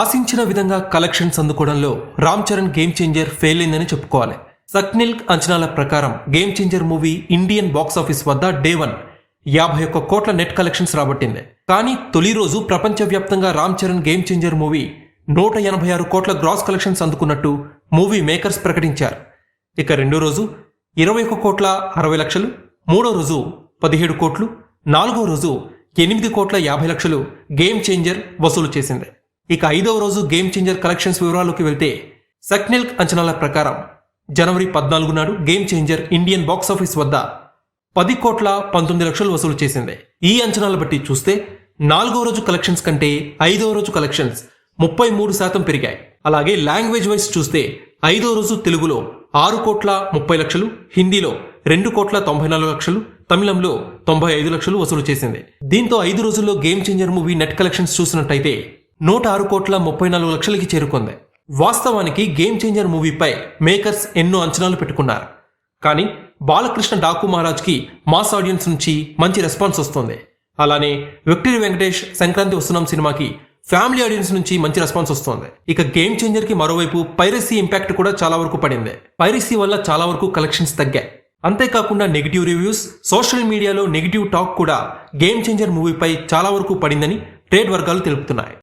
ఆశించిన విధంగా collections అందుకోవడంలో Ram Charan game changer fail అయిందని చెప్పుకోవాలి. సక్నిల్క్ అంచనాల ప్రకారం game changer movie Indian box office వద్ద డే వన్ యాభై ఒక్క కోట్ల నెట్ కలెక్షన్స్ రాబట్టింది. కానీ తొలి రోజు ప్రపంచవ్యాప్తంగా Ram Charan game changer movie నూట ఎనభై ఆరు కోట్ల గ్రాస్ కలెక్షన్స్ అందుకున్నట్టు మూవీ మేకర్స్ ప్రకటించారు. ఇక రెండో రోజు ఇరవై ఒక్క కోట్ల అరవై లక్షలు మూడో రోజు పదిహేడు కోట్లు నాలుగో రోజు ఎనిమిది కోట్ల యాభై లక్షలు గేమ్ చేంజర్ వసూలు చేసింది. ఇక ఐదవ రోజు గేమ్ చేంజర్ కలెక్షన్స్ వివరాల్లోకి వెళ్తే సక్నెల్క్ అంచనాల ప్రకారం జనవరి పద్నాలుగు నాడు game changer Indian box office వద్ద పది కోట్ల పంతొమ్మిది లక్షలు వసూలు చేసింది. ఈ అంచనాల బట్టి చూస్తే నాలుగో రోజు కలెక్షన్స్ కంటే ఐదవ రోజు కలెక్షన్స్ ముప్పై మూడు శాతం పెరిగాయి. అలాగే లాంగ్వేజ్ వైజ్ చూస్తే ఐదో రోజు తెలుగులో ఆరు కోట్ల ముప్పై లక్షలు హిందీలో రెండు కోట్ల తొంభై నాలుగు లక్షలు తమిళంలో తొంభై ఐదు లక్షలు వసూలు చేసింది. దీంతో ఐదు రోజుల్లో game changer movie net collections చూసినట్టయితే నూట ఆరు కోట్ల ముప్పై నాలుగు లక్షలకి చేరుకుంది. వాస్తవానికి గేమ్ చేంజర్ మూవీపై మేకర్స్ ఎన్నో అంచనాలు పెట్టుకున్నారు. కానీ బాలకృష్ణ డాకు మహారాజ్కి మాస్ ఆడియన్స్ నుంచి మంచి రెస్పాన్స్ వస్తుంది. అలానే విక్టరీ వెంకటేష్ సంక్రాంతి వస్తున్నాం సినిమాకి ఫ్యామిలీ ఆడియన్స్ నుంచి మంచి రెస్పాన్స్ వస్తుంది. ఇక గేమ్ చేంజర్కి మరోవైపు పైరసీ ఇంపాక్ట్ కూడా చాలా వరకు పడింది. పైరసీ వల్ల చాలా వరకు కలెక్షన్స్ తగ్గాయి. అంతేకాకుండా నెగిటివ్ రివ్యూస్ సోషల్ మీడియాలో నెగిటివ్ టాక్ కూడా గేమ్ చేంజర్ మూవీపై చాలా వరకు పడిందని ట్రేడ్ వర్గాలు తెలుపుతున్నాయి.